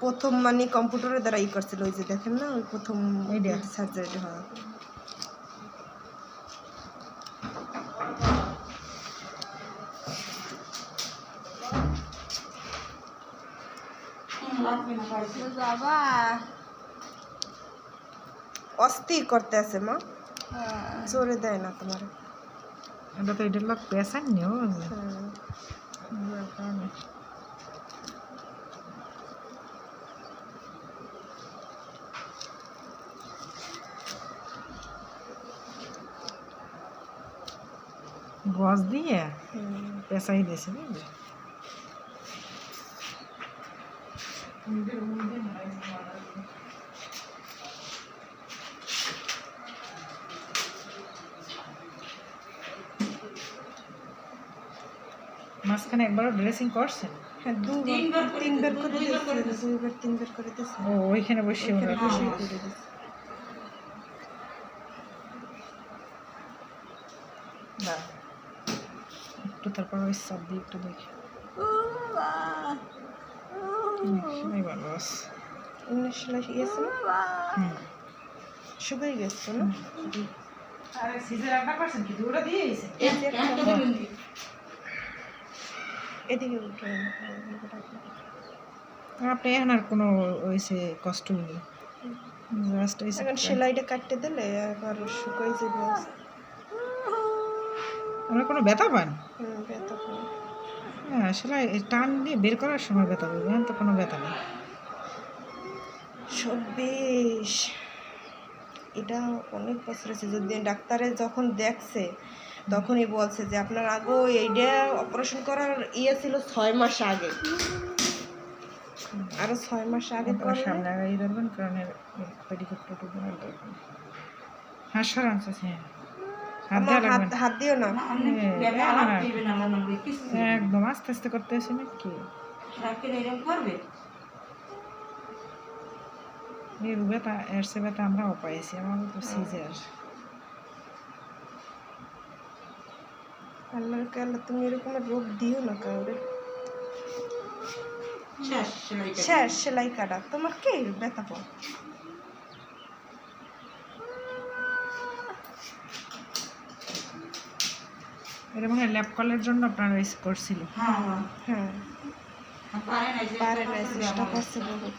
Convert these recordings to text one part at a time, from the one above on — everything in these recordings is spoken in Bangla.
প্রথম মানে কম্পিউটারের দ্বারা ই করছিল ওই যে দেখেন না ওই প্রথম? সার্জারি হয়। বাবা। অস্থির করতে আছে মা। জোরে দেয় না তোমার। এটা তো এটার লোক পেশান নিও হুম। গজ দিয়ে। পেশাই দিয়েছে বুঝলি? মাঝখানে একবারও ড্রেসিং করছেন হ্যাঁ দুবার তিনবার করে দিয়েছে দুইবার তিনবার করে দিয়েছে। ও ওইখানে বসে বসে করে দিয়েছে। না একটু তারপর ওই সব দিয়ে একটু দেখি। এমনি সেলাই গেছে না? শুকিয়ে গেছে না? আরে সিজার রান্না করছেন কি? দুটো দিয়ে দিয়েছে এই যে একটা এদিকে উঠে আপনি এখন আর কোনো কষ্ট নেই। জাস্ট ওই এখন সেলাইটা কাটতে দিলে একবার শুকিয়ে যাবে আমরা কোনো ব্যথা পান ব্যথা হ্যাঁ সেলাই টান দিয়ে বের করার সময় ব্যথা পাবে এখন তো কোনো ব্যথা নেই। চব্বিশ এটা অনেক বছর হয়েছে যদি ডাক্তারে যখন দেখছে তখনই বলছে যে আপনার আগে এইটা অপারেশন করার ইয়ে ছিল ছয় মাস আগে। আরও ছয় মাস আগে করলে? সামনে আগাই ধরবেন কারণ পেডিকুটটা। হ্যাঁ সরান হ্যাঁ। আমার হাত হাত দিও না। হ্যাঁ, একদম আস্তে আস্তে করতে আসে না কি? এর ব্যথা এর সে ব্যথা আমরাও পাইছি আমারও তো সিজার। আল্লাহর কাল্লা তুমি এরকমের রোগ দিও না কাউরে। শেষ সেলাই কাটা তোমার কে ব্যথা পাও এটা মনে হয় ল্যাব কলের জন্য আপনারা রিস্ক করছিল। হ্যাঁ। পারে চেষ্টা করছে বহুত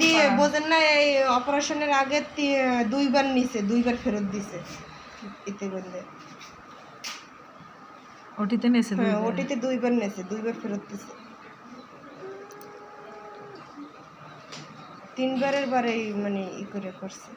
দিয়ে বোঝেন না এই অপারেশনের আগে দুইবার নিছে দুইবার ফেরত দিছে এতে বললে ওটিতে নেছে হ্যাঁ ওটিতে দুইবার নেছে দুইবার ফেরত দিছে। তিনবারের বারে মানে ই করে করছে।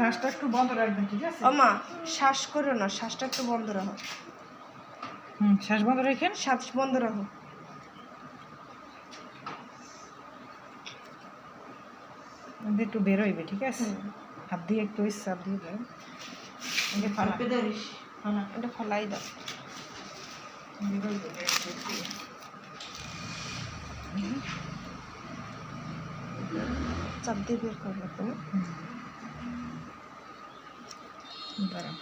শ্বাসটা একটু বন্ধ রাখবেন ঠিক আছে? আমা শ্বাস করো না শ্বাসটা একটু বন্ধ রাখো। হুম শ্বাস বন্ধ রেখেন। শ্বাস বন্ধ রাখো। একটু বেরোইবে ঠিক আছে? হাত দিয়ে একটু ওই চাপ দিয়ে দেন। এটা ফলাই দাও। চাপ দিয়ে বের করবে তুমি হুম দাঁড়ান